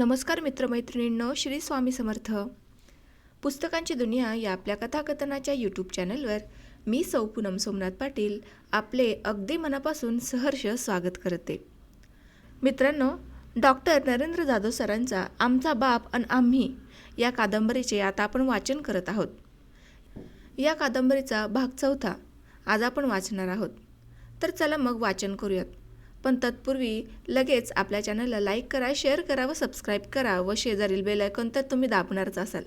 नमस्कार मित्रमैत्रिणींनो श्री स्वामी समर्थ. पुस्तकांची दुनिया या आपल्या कथाकथनाच्या यूट्यूब चॅनलवर मी सौ पूनम सोमनाथ पाटील आपले अगदी मनापासून सहर्ष स्वागत करते. मित्रांनो डॉक्टर नरेंद्र जाधव सरांचा आमचा बाप आणि आम्ही या कादंबरीचे आता आपण वाचन करत आहोत. या कादंबरीचा भाग चौथा. आज आपण वाचणार आहोत. तर चला मग वाचन करूयात. पण तत्पूर्वी लगेच आपल्या चॅनलला लाईक करा शेअर करा व सबस्क्राईब करा व शेजारील बेल तर तुम्ही दाबणारच असाल.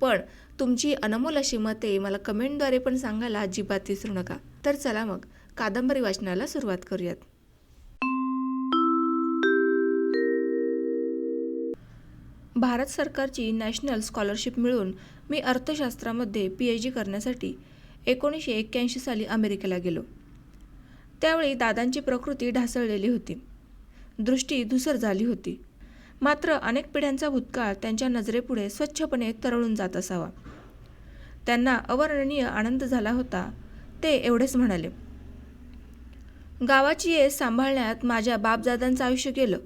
पण तुमची अनमोल अशी मते मला कमेंटद्वारे पण सांगायला अजिबात विसरू नका. तर चला मग कादंबरी वाचनाला सुरुवात करूयात. भारत सरकारची नॅशनल स्कॉलरशिप मिळून मी अर्थशास्त्रामध्ये पी एच डी करण्यासाठी एकोणीसशे एक्क्याऐंशी साली अमेरिकेला गेलो. त्यावेळी दादांची प्रकृती ढासळलेली होती. दृष्टी धुसर झाली होती. मात्र अनेक पिढ्यांचा भूतकाळ त्यांच्या नजरेपुढे स्वच्छपणे तरळून जात असावा. त्यांना अवर्णनीय आनंद झाला होता ते एवढेच म्हणाले. गावाची येस सांभाळण्यात माझ्या बापदादांचं आयुष्य गेलं.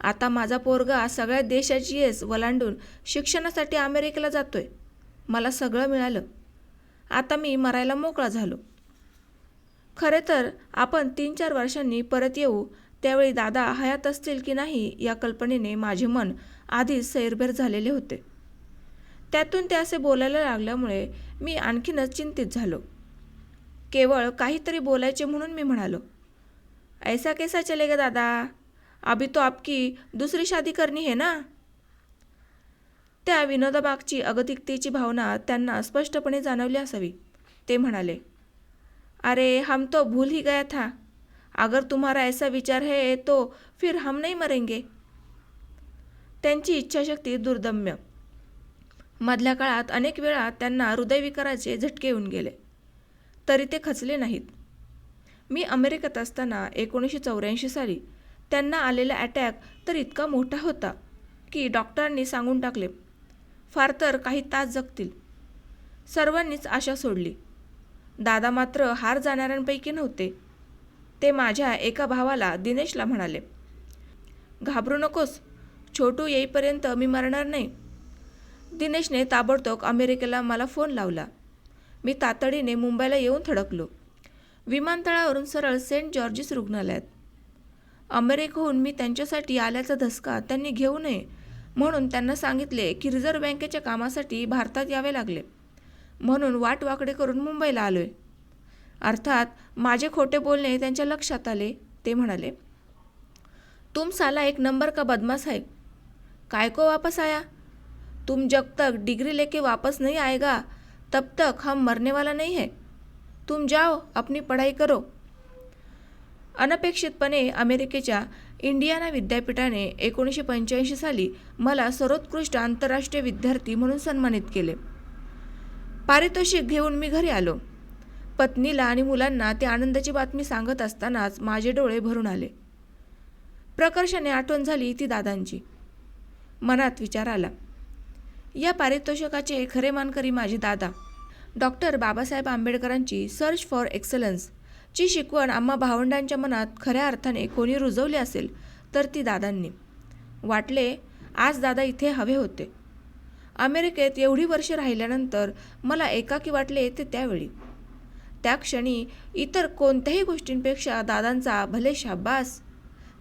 आता माझा पोरगा सगळ्या देशाची येस वलांडून शिक्षणासाठी अमेरिकेला जातोय. मला सगळं मिळालं. आता मी मरायला मोकळा झालो. खरे तर आपण तीन चार वर्षांनी परत येऊ त्यावेळी दादा हयात असतील की नाही या कल्पनेने माझे मन आधीच सैरभेर झालेले होते. त्यातून ते असे बोलायला लागल्यामुळे मी आणखीनच चिंतित झालो. केवळ काहीतरी बोलायचे म्हणून मी म्हणालो ऐसा कैसा चलेगा दादा? अभी तो आपकी दुसरी शादी करणी है ना? त्या विनोदाबागची अगतिकतेची भावना त्यांना स्पष्टपणे जाणवली असावी. ते म्हणाले अरे हम तो भूल ही गया था। अगर तुम्हारा ऐसा विचार है तो फिर हम नहीं मरेंगे। त्यांची इच्छाशक्ती दुर्दम्य। मधल्या काळात अनेक वेळा त्यांना हृदयविकाराचे झटके येऊन गेले तरी ते खचले नाहीत. मी अमेरिकेत असताना एकोणीसशे चौऱ्याऐंशी साली त्यांना आलेला अटॅक तर इतका मोठा होता की डॉक्टरांनी सांगून टाकले फार तर काही तास जगतील. सर्वांनीच आशा सोडली. दादा मात्र हार जाणाऱ्यांपैकी नव्हते. ते माझ्या एका भावाला दिनेशला म्हणाले घाबरू नकोस छोटू येईपर्यंत मी मरणार नाही. दिनेशने ताबडतोब अमेरिकेला मला फोन लावला. मी तातडीने मुंबईला येऊन थडकलो. विमानतळावरून सरळ सेंट जॉर्जिस रुग्णालयात. अमेरिकेहून मी त्यांच्यासाठी आल्याचा धसका त्यांनी घेऊ नये म्हणून त्यांना सांगितले की रिझर्व्ह बँकेच्या कामासाठी भारतात यावे लागले. म्हणून वाट वाकडे करून मुंबईला आलोय. अर्थात माझे खोटे बोलणे त्यांच्या लक्षात आले ते म्हणाले तुम साला एक नंबर का बदमाश है? काय को वापस आया? तुम जब तक डिग्री लेके वापस नहीं आएगा तब तक हम मरने वाला नहीं है। तुम जाओ अपनी पढ़ाई करो. अनपेक्षितपणे अमेरिकेच्या इंडियाना विद्यापीठाने एकोणीसशे पंच्याऐंशी साली मला सर्वोत्कृष्ट आंतरराष्ट्रीय विद्यार्थी म्हणून सन्मानित केले. पारितोषिक घेऊन मी घरी आलो. पत्नीला आणि मुलांना ती आनंदाची बातमी सांगत असतानाच माझे डोळे भरून आले. प्रकर्षाने आठवण झाली ती दादांची. मनात विचार आला. या पारितोषिकाचे खरे मानकरी माझे दादा. डॉक्टर बाबासाहेब आंबेडकरांची सर्च फॉर एक्सलन्स ची शिकवण आम्हा भावंडांच्या मनात खऱ्या अर्थाने कोणी रुजवली असेल तर ती दादांनी. वाटले आज दादा इथे हवे होते. अमेरिकेत एवढी वर्षे राहिल्यानंतर मला एकाकी वाटले ते त्यावेळी. त्या क्षणी इतर कोणत्याही गोष्टींपेक्षा दादांचा भले शाब्बास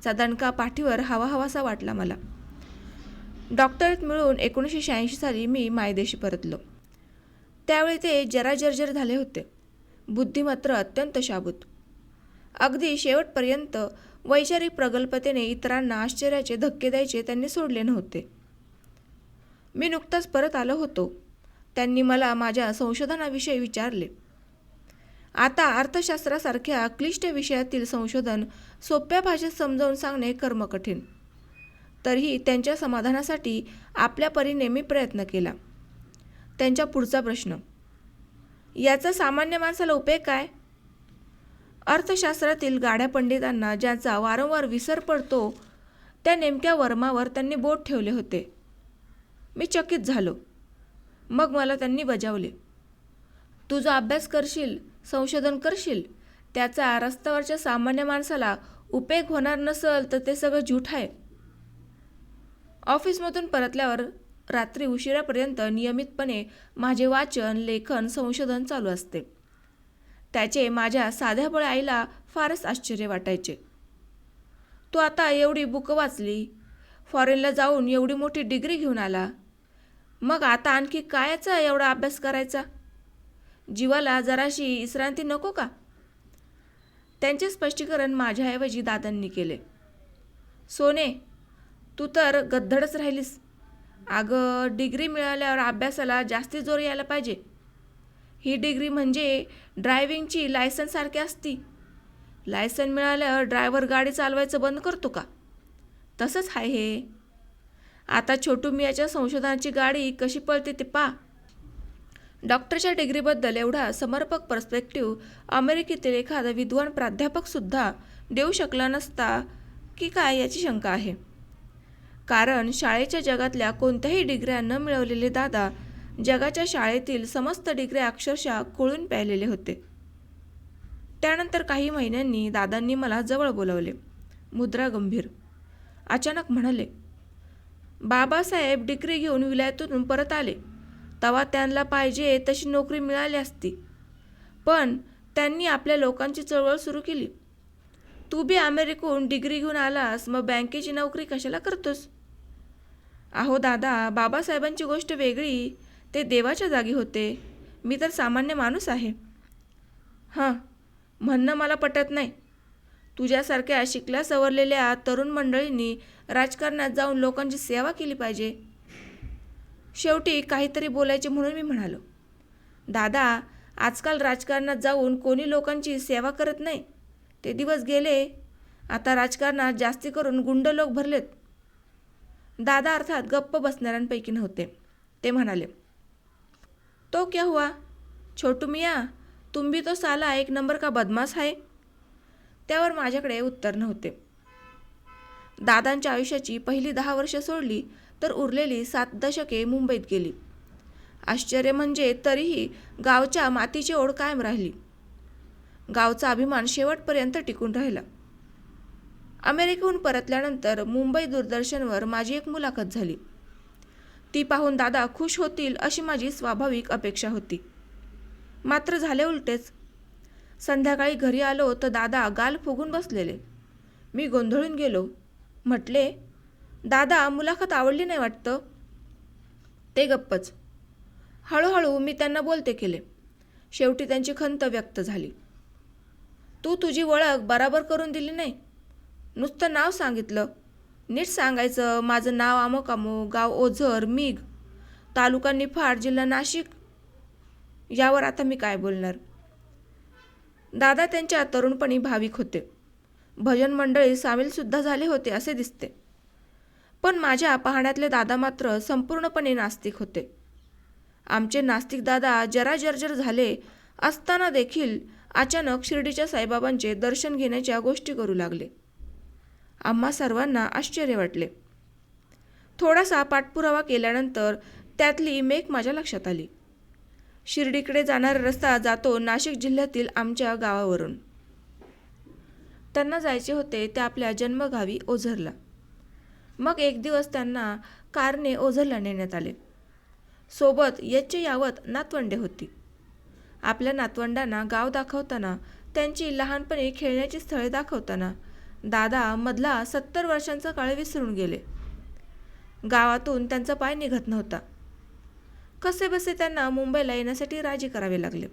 चा दणका पाठीवर हवा हवासा वाटला मला. डॉक्टरेट मिळून एकोणीसशे शहाऐंशी साली मी मायदेशी परतलो. त्यावेळी ते जरा जर्जर झाले होते. बुद्धी मात्र अत्यंत शाबूत. अगदी शेवटपर्यंत वैचारिक प्रगल्भतेने इतरांना आश्चर्याचे धक्के द्यायचे त्यांनी सोडले नव्हते. मी नुकताच परत आलो होतो. त्यांनी मला माझ्या संशोधनाविषयी विचारले. आता अर्थशास्त्रासारख्या क्लिष्ट विषयातील संशोधन सोप्या भाषेत समजावून सांगणे कर्मकठीण. तरीही त्यांच्या समाधानासाठी आपल्या परीने मी प्रयत्न केला. त्यांच्या पुढचा प्रश्न याचा सामान्य माणसाला उपयोग काय? अर्थशास्त्रातील गाड्या पंडितांना ज्याचा वारंवार विसर पडतो त्या नेमक्या वर्मावर त्यांनी बोट ठेवले होते. मी चकित झालो. मग मला त्यांनी बजावले. तू जो अभ्यास करशील संशोधन करशील त्याचा रस्त्यावरच्या सामान्य माणसाला उपयोग होणार नसल तर ते सगळं झूठ आहे. ऑफिसमधून परतल्यावर रात्री उशिरापर्यंत नियमितपणे माझे वाचन लेखन संशोधन चालू असते. त्याचे माझ्या साध्यापळ आईला फारच आश्चर्य वाटायचे. तू आता एवढी बुकं वाचली फॉरेनला जाऊन एवढी मोठी डिग्री घेऊन आला. मग आता आणखी कायचा एवढा अभ्यास करायचा? जीवाला जराशी विश्रांती नको का? त्यांचे स्पष्टीकरण माझ्याऐवजी दादांनी केले. सोने तू तर गद्धडच राहिलीस. अगं डिग्री मिळाल्यावर अभ्यासाला जास्ती जोर यायला पाहिजे. ही डिग्री म्हणजे ड्रायव्हिंगची लायसनसारखी असती. लायसन मिळाल्यावर ड्रायव्हर गाडी चालवायचं बंद करतो का? तसंच आहे हे. आता छोटू मियाच्या संशोधनाची गाडी कशी पळते ते पा डॉक्टरच्या डिग्रीबद्दल एवढा समर्पक पर्स्पेक्टिव्ह अमेरिकेतील एखादा विद्वान प्राध्यापकसुद्धा देऊ शकला नसता की काय याची शंका आहे. कारण शाळेच्या जगातल्या कोणत्याही डिग्र्या न मिळवलेले दादा जगाच्या शाळेतील समस्त डिग्र्या अक्षरशः कोळून प्यायलेले होते. त्यानंतर काही महिन्यांनी दादांनी मला जवळ बोलवले. मुद्रा गंभीर. अचानक म्हणाले बाबासाहेब डिग्री घेऊन विलायतून परत आले. तवा त्यांना पाहिजे तशी नोकरी मिळाली असती. पण त्यांनी आपल्या लोकांची चळवळ सुरू केली. तू बी अमेरिकेहून डिग्री घेऊन आलास मग बँकेची नोकरी कशाला करतोस? अहो दादा बाबासाहेबांची गोष्ट वेगळी. ते देवाच्या जागी होते. मी तर सामान्य माणूस आहे. हां. म्हणणं मला पटत नाही. तुझ्यासारख्या शिकल्या सवरलेल्या तरुण मंडळींनी राजकारणात जाऊन लोकांची सेवा केली पाहिजे. शेवटी काहीतरी बोलायचे म्हणून मी म्हणालो दादा आजकाल राजकारणात जाऊन कोणी लोकांची सेवा करत नाही. ते दिवस गेले आता राजकारणात जास्ती करून गुंड लोक भरलेत. दादा अर्थात गप्प बसणाऱ्यांपैकी नव्हते. ते म्हणाले तो क्या हुआ? छोटू मिया तुम भी तो साला एक नंबर का बदमाश आहे त्यावर माझ्याकडे उत्तर नव्हते. दादांच्या आयुष्याची पहिली दहा वर्ष सोडली तर उरलेली सात दशके मुंबईत गेली. आश्चर्य म्हणजे तरीही गावच्या मातीची ओढ कायम राहिली. गावचा अभिमान शेवटपर्यंत टिकून राहिला. अमेरिकेहून परतल्यानंतर मुंबई दूरदर्शनवर माझी एक मुलाखत झाली. ती पाहून दादा खुश होतील अशी माझी स्वाभाविक अपेक्षा होती. मात्र झाले उलटेच संध्याकाळी घरी आलो तर दादा गाल फुगून बसलेले. मी गोंधळून गेलो. म्हटले दादा मुलाखत आवडली नाही वाटतं? ते गप्पच. हळूहळू मी त्यांना बोलते केले. शेवटी त्यांची खंत व्यक्त झाली. तू तुझी ओळख बराबर करून दिली नाही. नुसतं नाव सांगितलं. नीट सांगायचं माझं नाव अमुक अमुक गाव ओझर मिग तालुका निफाड जिल्हा नाशिक. यावर आता मी काय बोलणार? दादा त्यांच्या तरुणपणी भाविक होते. भजन मंडळी सामीलसुद्धा झाले होते असे दिसते. पण माझ्या पाहण्यातले दादा मात्र संपूर्णपणे नास्तिक होते. आमचे नास्तिक दादा जरा जर्जर झाले असताना देखील अचानक शिर्डीच्या साईबाबांचे दर्शन घेण्याच्या गोष्टी करू लागले. आम्हा सर्वांना आश्चर्य वाटले. थोडासा पाठपुरावा केल्यानंतर त्यातली मेक माझ्या लक्षात आली. शिर्डीकडे जाणारा रस्ता जातो नाशिक जिल्ह्यातील आमच्या गावावरून. त्यांना जायचे होते ते आपल्या जन्मगावी ओझरला. मग एक दिवस त्यांना कारने ओझरला नेण्यात आले. सोबत यच्चे यावत नातवंडे होती. आपल्या नातवंडांना गाव दाखवताना त्यांची लहानपणी खेळण्याची स्थळे दाखवताना दादा मधला सत्तर वर्षांचा काळ विसरून गेले. गावातून त्यांचा पाय निघत नव्हता. कसे बसे त्यांना मुंबईला येण्यासाठी राजी करावे लागले.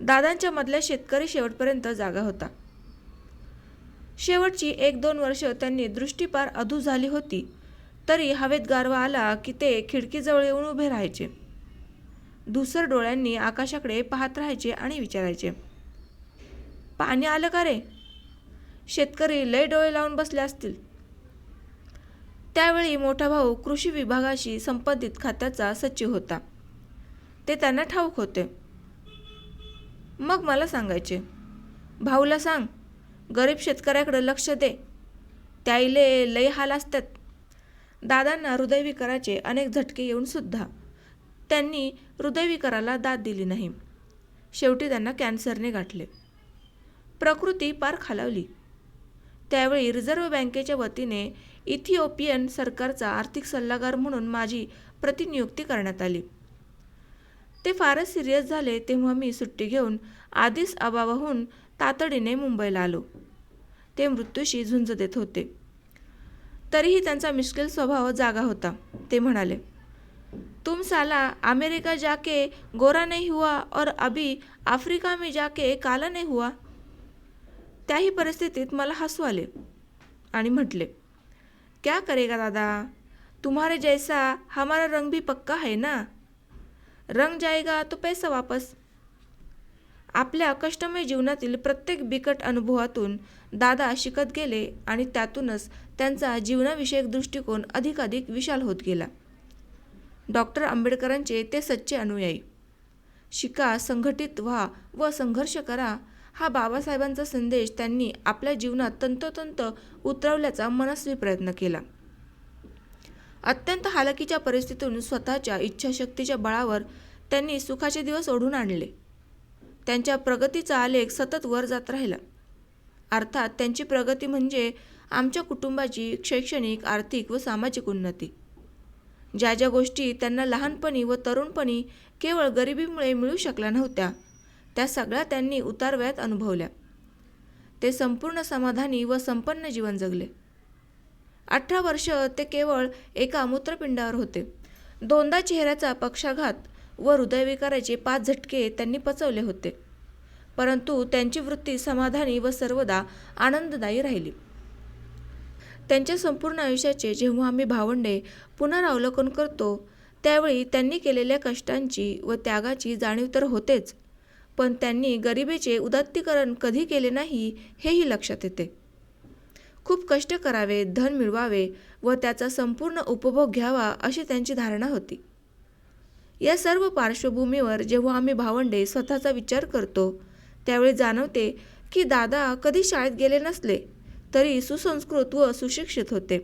दादांच्या मधल्या शेतकरी शेवटपर्यंत जागा होता. शेवटची एक दोन वर्ष त्यांनी दृष्टीपार अधू झाली होती तरी हवेत गारवा आला की ते खिडकीजवळ येऊन उभे राहायचे. धुसर डोळ्यांनी आकाशाकडे पाहत राहायचे आणि विचारायचे. पाणी आलं का रे? शेतकरी लय डोळे लावून बसले असतील. त्यावेळी मोठा भाऊ कृषी विभागाशी संबंधित खात्याचा सचिव होता. ते त्यांना ठाऊक होते. मग मला सांगायचे भाऊला सांग गरीब शेतकऱ्याकडे लक्ष दे. त्याईले लय हाल असतात. दादांना हृदयविकाराचे अनेक झटके येऊन सुद्धा त्यांनी हृदयविकाराला दाद दिली नाही. शेवटी त्यांना कॅन्सरने गाठले. प्रकृती पार खालावली. त्यावेळी रिझर्व्ह बँकेच्या वतीने इथिओपियन सरकारचा आर्थिक सल्लागार म्हणून माझी प्रतिनियुक्ती करण्यात आली. ते फारच सिरियस झाले तेव्हा मी सुट्टी घेऊन आधीच अबावाहून तातडीने मुंबईला आलो. ते मृत्यूशी झुंज देत होते. तरीही त्यांचा मिश्किल स्वभाव जागा होता. ते म्हणाले तुम साला अमेरिका जाके गोरा नहीं हुआ और अभी आफ्रिका में जाके काला नहीं हुआ? त्याही परिस्थितीत मला हसू आले आणि म्हटले क्या करेगा दादा? तुम्हारे जैसा हमारा रंग भी पक्का है ना? रंग जाएगा तो पैसा वापस. आपल्या कष्टमय जीवनातील प्रत्येक बिकट अनुभवातून दादा शिकत गेले आणि त्यातूनच त्यांचा जीवनाविषयक दृष्टिकोन अधिकाधिक विशाल होत गेला. डॉक्टर आंबेडकरांचे ते सच्चे अनुयायी. शिका संघटित व्हा व संघर्ष करा हा बाबासाहेबांचा संदेश त्यांनी आपल्या जीवनात तंतोतंत उतरवल्याचा मनस्वी प्रयत्न केला. अत्यंत हालकीच्या परिस्थितीतून स्वतःच्या इच्छाशक्तीच्या बळावर त्यांनी सुखाचे दिवस ओढून आणले. त्यांच्या प्रगतीचा आलेख सतत वर जात राहिला. अर्थात त्यांची प्रगती म्हणजे आमच्या कुटुंबाची शैक्षणिक आर्थिक व सामाजिक उन्नती. ज्या ज्या गोष्टी त्यांना लहानपणी व तरुणपणी केवळ गरिबीमुळे मिळू शकल्या नव्हत्या त्या सगळ्या त्यांनी उतारवयात अनुभवल्या. ते संपूर्ण समाधानी व संपन्न जीवन जगले. अठरा वर्ष ते केवळ एका मूत्रपिंडावर होते. दोनदा चेहऱ्याचा पक्षाघात व हृदयविकाराचे पाच झटके त्यांनी पचवले होते. परंतु त्यांची वृत्ती समाधानी व सर्वदा आनंददायी राहिली. त्यांच्या संपूर्ण आयुष्याचे जेव्हा आम्ही भावंडे पुनरावलोकन करतो त्यावेळी त्यांनी केलेल्या कष्टांची व त्यागाची जाणीव तर होतेच पण त्यांनी गरिबीचे उदात्तीकरण कधी केले नाही हेही लक्षात येते. खूप कष्ट करावे धन मिळवावे व त्याचा संपूर्ण उपभोग घ्यावा अशी त्यांची धारणा होती. या सर्व पार्श्वभूमीवर जेव्हा आम्ही भावंडे स्वतःचा विचार करतो त्यावेळी जाणवते की दादा कधी शाळेत गेले नसले तरी सुसंस्कृत व सुशिक्षित होते.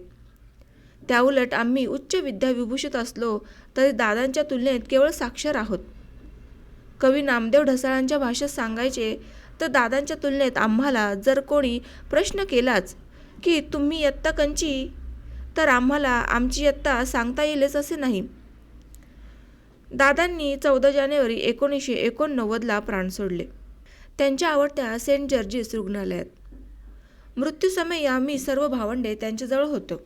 त्याउलट आम्ही उच्च विद्याविभूषित असलो तरी दादांच्या तुलनेत केवळ साक्षर आहोत. कवी नामदेव ढसाळांच्या भाषेत सांगायचे तर दादांच्या तुलनेत आम्हाला जर कोणी प्रश्न केलाच की तुम्ही इयत्ता कंची तर आम्हाला आमची इयत्ता सांगता येईलच असे नाही. दादांनी चौदा जानेवारी एकोणीसशे एकोणनव्वदला प्राण सोडले. त्यांच्या आवडत्या सेंट जर्जिस रुग्णालयात. मृत्यूसमयी आम्ही सर्व भावंडे त्यांच्याजवळ होतो.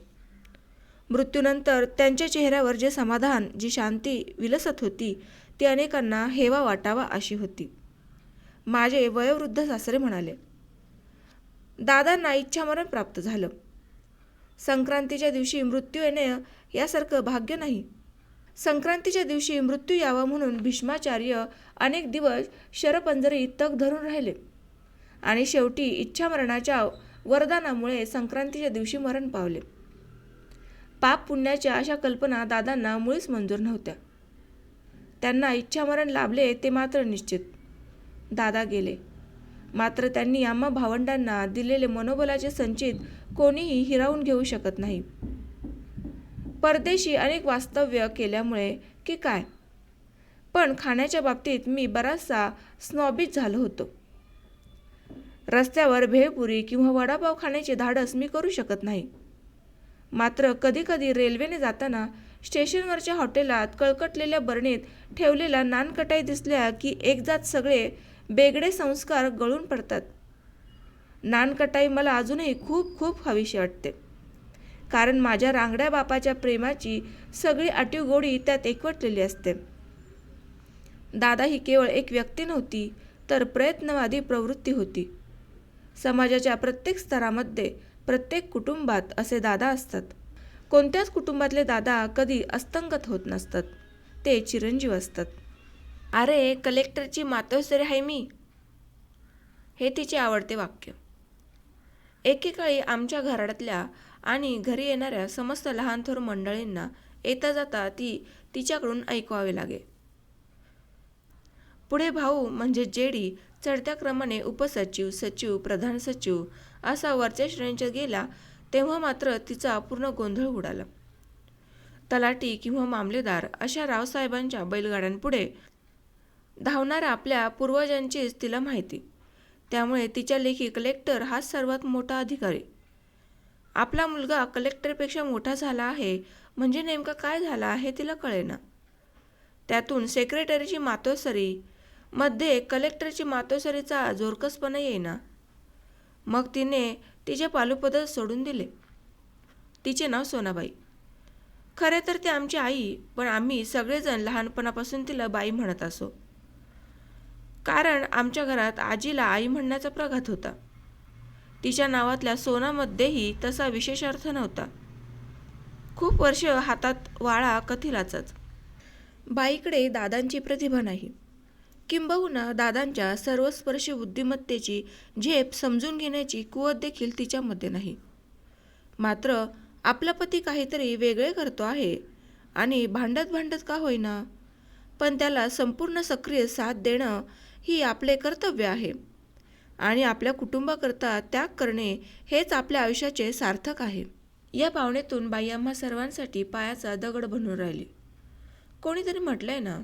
मृत्यूनंतर त्यांच्या चेहऱ्यावर जे समाधान जी शांती विलसत होती ती अनेकांना हेवा वाटावा अशी होती. माझे वयोवृद्ध सासरे म्हणाले दादांना इच्छामरण प्राप्त झालं. संक्रांतीच्या दिवशी मृत्यू येणे यासारखं भाग्य नाही. संक्रांतीच्या दिवशी मृत्यू यावा म्हणून भीष्माचार्य अनेक दिवस शरपंजरी तग धरून राहिले. आणि शेवटी इच्छामरणाच्या वरदानामुळे संक्रांतीच्या दिवशी मरण पावले. पाप पुण्याच्या अशा कल्पना दादांना मुळीच मंजूर नव्हत्या. त्यांना इच्छामरण लाभले ते मात्र निश्चित. दादा गेले. मात्र त्यांनी आम्हा भावंडांना दिलेले मनोबलाचे संचित कोणीही हिरावून घेऊ शकत नाही. परदेशी अनेक वास्तव्य केल्यामुळे की काय? पण खाण्याच्या बाबतीत मी बराचसा स्नॉबीज झालो होतो. रस्त्यावर भेळपुरी किंवा वडापाव खाण्याचे धाडस मी करू शकत नाही. मात्र कधीकधी रेल्वेने जाताना स्टेशनवरच्या हॉटेलात कळकटलेल्या बरणीत ठेवलेला नानकटाई दिसल्या की एकदाच सगळे बेगडे संस्कार गळून पडतात. नानकटाई मला अजूनही खूप खूप हवीशी वाटते. कारण माझ्या रांगड्या बापाच्या प्रेमाची सगळी आटीव गोडी त्यात एकवटलेली असते. दादा ही केवळ एक व्यक्ती नव्हती तर प्रयत्नवादी प्रवृत्ती होती. समाजाच्या प्रत्येक स्तरामध्ये प्रत्येक कुटुंबात असे दादा असतात. कोणत्याच कुटुंबातले दादा कधी अस्तंगत होत नसतात. ते चिरंजीव असतात. अरे कलेक्टरची मातोसरी आहे मी. हे तिचे आवडते वाक्य. एकेकाळी आमच्या घरातल्या आणि घरी येणाऱ्या समस्त लहान थोर मंडळींना येता जाता ती तिच्याकडून ऐकवावे लागे. पुढे भाऊ म्हणजे जेडी चढत्या क्रमाने उपसचिव सचिव प्रधान सचिव असा वरच्या श्रेणीच्या गेला तेव्हा मात्र तिचा पूर्ण गोंधळ उडाला तलाटी किंवा मामलेदार अशा रावसाहेबांच्या बैलगाड्यांपुढे धावणाऱ्या आपल्या पूर्वजांचीच तिला माहिती. त्यामुळे तिच्या लेखी कलेक्टर हाच सर्वात मोठा अधिकारी. आपला मुलगा कलेक्टरपेक्षा मोठा झाला आहे म्हणजे नेमकं काय झालं आहे तिला कळेना. त्यातून सेक्रेटरीची मातोसरी मध्ये कलेक्टरची मातोसरीचा जोरकसपणा येईना. मग तिने तिचे पालुपद सोडून दिले. तिचे नाव सोनाबाई. खरे तर ती आमची आई पण आम्ही सगळेजण लहानपणापासून तिला बाई म्हणत असो. कारण आमच्या घरात आजीला आई म्हणण्याचा प्रघात होता. तिच्या नावातल्या सोनामध्येही तसा विशेष अर्थ नव्हता. खूप वर्ष हातात वाळा कथिलाचाच. बाईकडे दादांची प्रतिभा नाही. किंबहुना दादांच्या सर्वस्पर्शी बुद्धिमत्तेची झेप समजून घेण्याची कुवत देखील तिच्यामध्ये नाही. मात्र आपला पती काहीतरी वेगळे करतो आहे आणि भांडत भांडत का होईना पण त्याला संपूर्ण सक्रिय साथ देणं ही आपले कर्तव्य आहे आणि आपल्या कुटुंबाकरता त्याग करणे हेच आपल्या आयुष्याचे सार्थक आहे. या पावणेतून बाई आम्हा सर्वांसाठी पायाचा दगड बनून राहिली. कोणीतरी म्हटलंय ना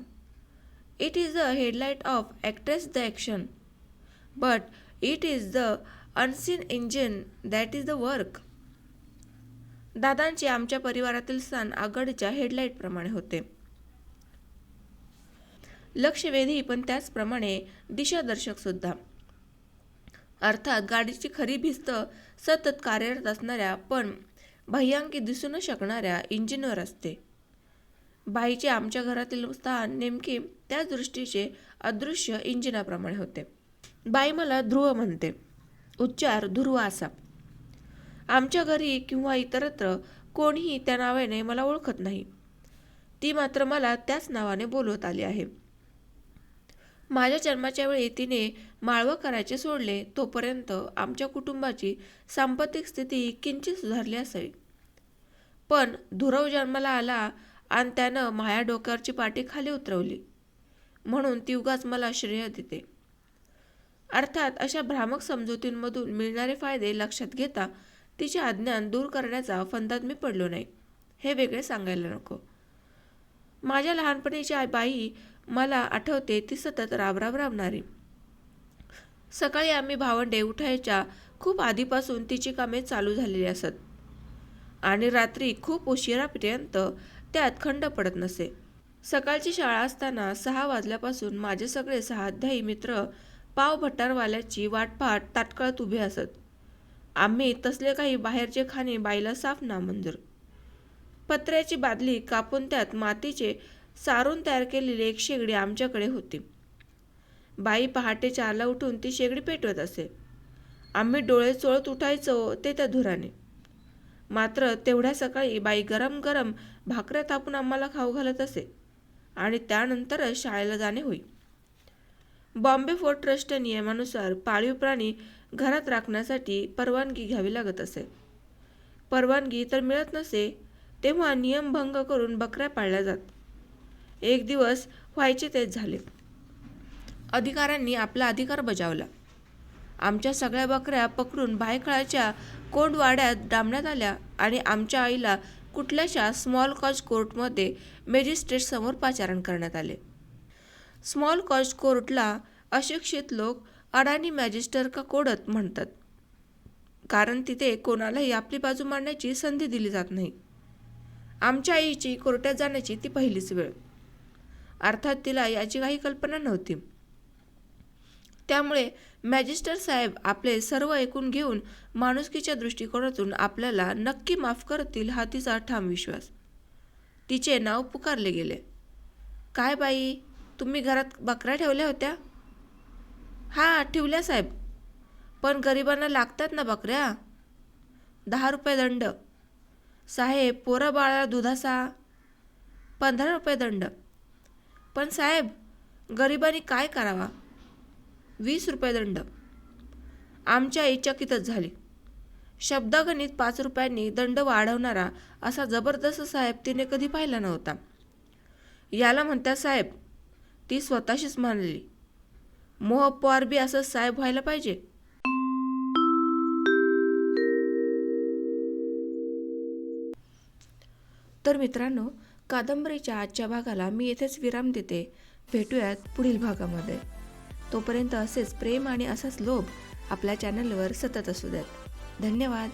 it is the headlight of actress the action but it is the unseen engine that is the work दादांचे आमच्या परिवारातील सण आघाडीच्या हेडलाईटप्रमाणे होते. लक्षवेधी पण त्याचप्रमाणे दिशादर्शक सुद्धा. अर्थात गाडीची खरी भिस्त सतत कार्यरत असणाऱ्या पण भय्यांकी दिसू न शकणाऱ्या इंजिनवर असते. बाईचे आमच्या घरातील स्थान नेमके त्या दृष्टीचे अदृश्य इंजिनाप्रमाणे होते. बाई मला ध्रुव म्हणते. उच्चार ध्रुव असा आमच्या घरी किंवा इतरत्र कोणीही त्या नावाने मला ओळखत नाही. ती मात्र मला त्याच नावाने बोलवत आली आहे. माझ्या जन्माच्या वेळी तिने माळवं करायचे सोडले तोपर्यंत आमच्या कुटुंबाची सांपत्तिक स्थिती किंचित सुधारली असावी. पण धुरव जन्माला आला आणि त्यानं माया डोक्यावरची पाठी खाली उतरवली. म्हणून ती उगाच मला श्रेय देते. अर्थात अशा भ्रामक समजुतींमधून मिळणारे फायदे लक्षात घेता तिचे अज्ञान दूर करण्याचा फंदात मी पडलो नाही. हे वेगळे सांगायला नको. माझ्या लहानपणीची बाई मला आठवते ती सतत राबराब राबणारी. सकाळी आम्ही भावंडे उठायच्या खूप आधीपासून तिची कामे चालू झालेली असत. आणि रात्री खूप उशिरापर्यंत त्यात खंड पडत नसे. सकाळची शाळा असताना सहा वाजल्यापासून माझे सगळे सहाध्यायी मित्र पाव भट्टारवाल्याची वाट ताटकळत उभे असत. आम्ही तसले काही बाहेरचे खाणे बाईला साफ नामंजूर पत्र्याची बादली कापून त्यात मातीचे सारून तयार केलेली एक शेगडी आमच्याकडे होती. बाई पहाटे चारला उठून ती शेगडी पेटवत असे. आम्ही डोळे चोळत उठायचो ते त्या धुराने. मात्र तेवढ्या सकाळी बाई गरम गरम भाकऱ्या तापून आम्हाला खाऊ घालत असे. आणि त्यानंतरच शाळेला जाणे होई. बॉम्बे फोर्ट ट्रस्ट नियमानुसार पाळीव प्राणी घरात राखण्यासाठी परवानगी घ्यावी लागत असे. परवानगी तर मिळत नसे तेव्हा नियमभंग करून बकऱ्या पाळल्या जात. एक दिवस व्हायचे तेच झाले. अधिकाऱ्यांनी आपला अधिकार बजावला. आमच्या सगळ्या बकऱ्या पकडून बायखळाच्या कोंडवाड्यात डांबण्यात आल्या आणि आमच्या आईला कुठल्याशा स्मॉल कॉज कोर्टमध्ये मॅजिस्ट्रेटसमोर पाचारण करण्यात आले. स्मॉल कॉज कोर्टला अशिक्षित लोक अडाणी मॅजिस्टर का कोडत म्हणतात. कारण तिथे कोणालाही आपली बाजू मांडण्याची संधी दिली जात नाही. आमच्या आईची कोर्टात जाण्याची ती पहिलीच वेळ. अर्थात तिला याची काही कल्पना नव्हती. त्यामुळे मॅजिस्टर साहेब आपले सर्व ऐकून घेऊन माणुसकीच्या दृष्टिकोनातून आपल्याला नक्की माफ करतील हा तिचा ठाम विश्वास. तिचे नाव पुकारले गेले. काय बाई तुम्ही घरात बकऱ्या ठेवल्या होत्या? हां ठेवल्या साहेब. पण गरिबांना लागतात ना बकऱ्या? दहा रुपये दंड. साहेब पोरं बाळाला दुधासा पंधरा रुपये दंड. पण साहेब गरिबांनी काय करावा? वीस रुपये दंड. आमच्या आई चकितच झाली. शब्दगणित पाच रुपयांनी दंड वाढवणारा असा जबरदस्त साहेब तिने कधी पाहिला नव्हता. याला म्हणतात साहेब ती स्वतःशीच मानली. मोह बी असं साहेब व्हायला पाहिजे. तर मित्रांनो कादंबरीच्या आजच्या भागाला मी येथेच विराम देते. भेटूयात पुढील भागामध्ये. तोपर्यंत असेच प्रेम आणि असाच लोभ आपल्या चॅनलवर सतत असू द्यात धन्यवाद.